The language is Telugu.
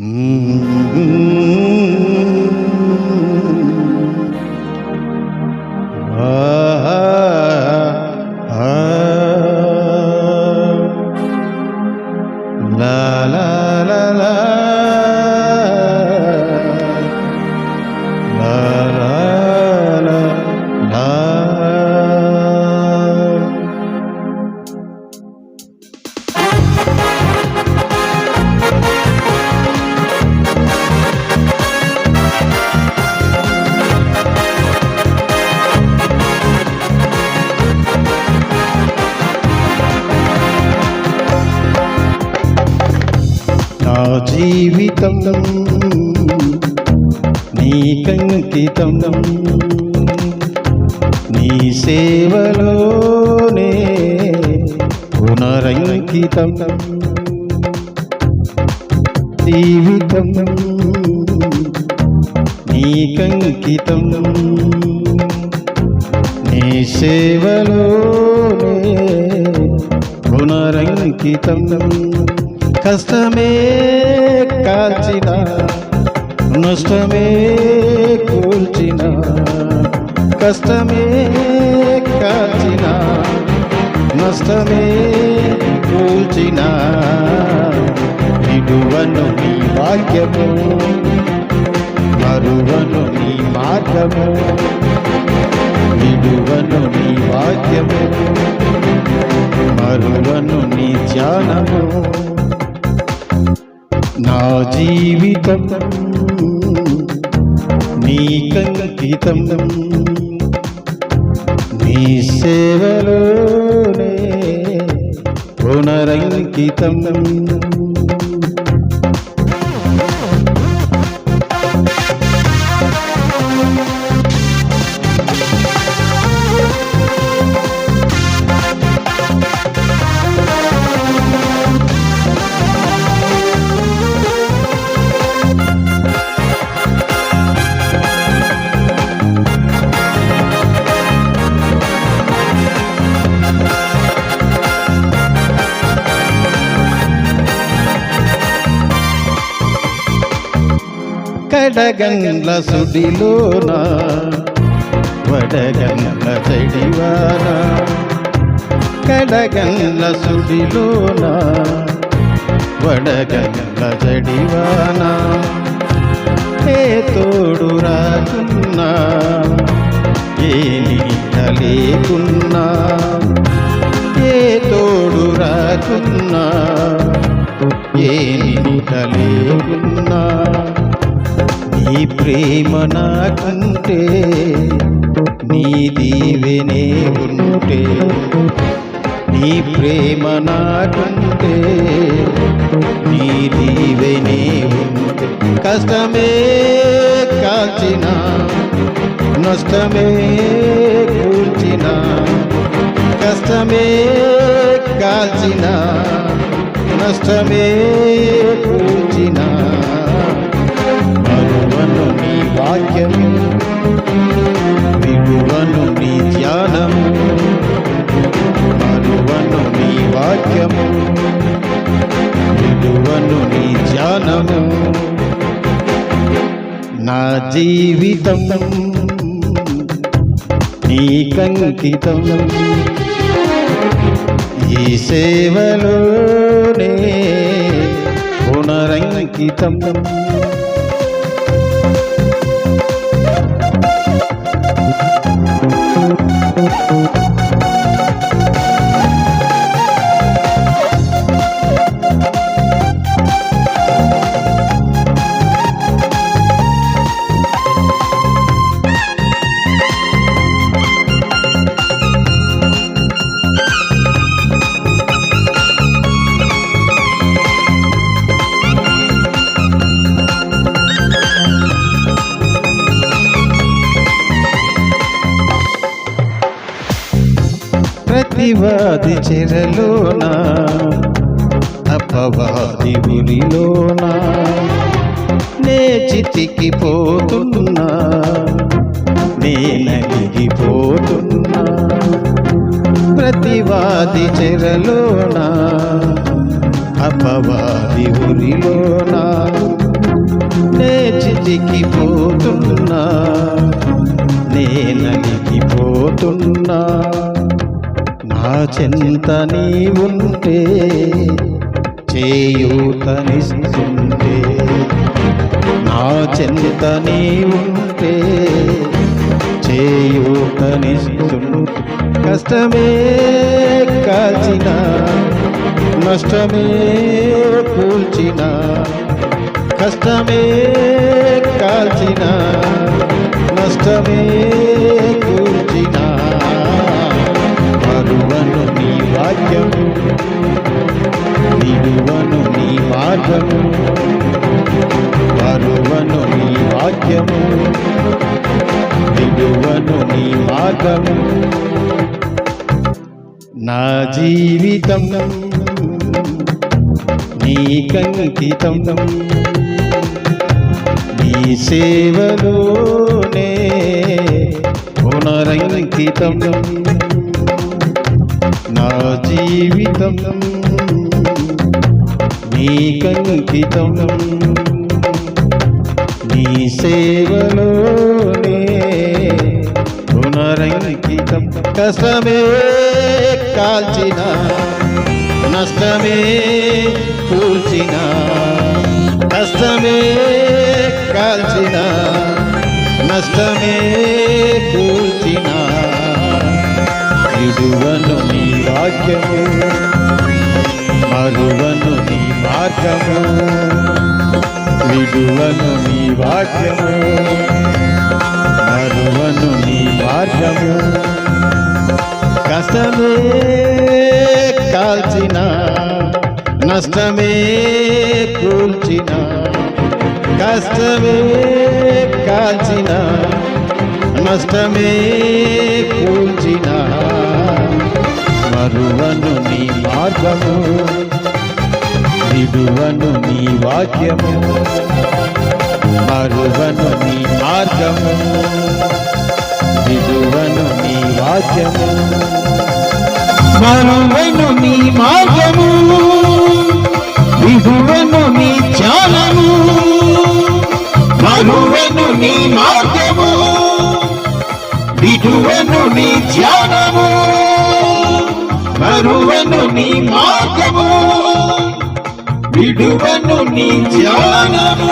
Mm-hmm. జీవితం నీకంకితం నీ సేవలోనే పునరంకితం. జీవితం నీకంకితం నీ సేవలోనే పునరంకితం. కష్టమే కాల్చిన నష్టమే కూల్చిన కష్టమే కాల్చిన నష్టమే కూల్చిన. ఇడువను నీ వాక్యము మరువను నీ మార్గము విడువను నీ వాక్యము మరువను నీ ధ్యానము. జీవితం నీకంకితం నీ సేవలోనే పునరంకితం. కడగండ్ల సుడిలోన వడగండ్ల చెడివాన కడగండ్ల సుడిలోన వడగండ్ల చెడివాన. ఏ తోడు రాకున్నా ఏ నీట లేకున్నా ఏ తోడు రాకున్నా ఏ నీట లేకున్నా. నీ ప్రేమ నాకుంటే నీ దీవెనే ఉంటే. నీ ప్రేమ నాకుంటే నీ దీవెనే ఉంటే. కష్టమే కాల్చిన నష్టమే కూల్చిన కష్టమే కాల్చిన నష్టమే ధ్యానము నా జీవితం నీకంకితం ఈ సేవలోనే పునరంకితం. ప్రతివాది చెరలోన? అపవాది ఉరిలోన నే చితికిపోతున్నా నే నలిగిపోతున్నా ప్రతివాది చెరలోన? అపవాది ఉరిలోన చితికి పోతున్నా. నా చెంత నీ ఉంటే చేయూతనిస్తుంటే నా చెంత నీ ఉంటే చేయూతనిస్తుంటే కష్టమే కాచిన నష్టమే కూల్చిన. కష్టమే కాల్చిన నష్టమే మరువను నీ వాక్యము విడువను నీ మార్గము కరువను నీ వాక్యము విడువను నీ మార్గము నా జీవితం నీకంకితం నీ సేవలోనే పునరంకితం. నా జీవితం నీకంకితం నీ సేవలోనే పునరంకితం. కష్టమే కాల్చిన నష్టమే కూల్చిన కష్టమే కాల్చిన నష్టమే కూల్చిన. విడువను నీ వాక్యము మరువను నీ మార్గము విడువను నీ వాక్యము మరువను నీ మార్గము కష్టమే కాల్చిన నష్టమే కూల్చిన కష్టమే కాల్చిన నష్టమే కూల్చిన మరువను నీ మార్గము. విడువను నీ వాక్యము. మరువను నీ మార్గము. విడువను నీ వాక్యము. మరువను నీ మార్గము. విడువను నీ ధ్యానము మరువను నీ మార్గము. విడువను నీ ధ్యానము మరువను నీ మార్గము విడువను నీ ధ్యానము.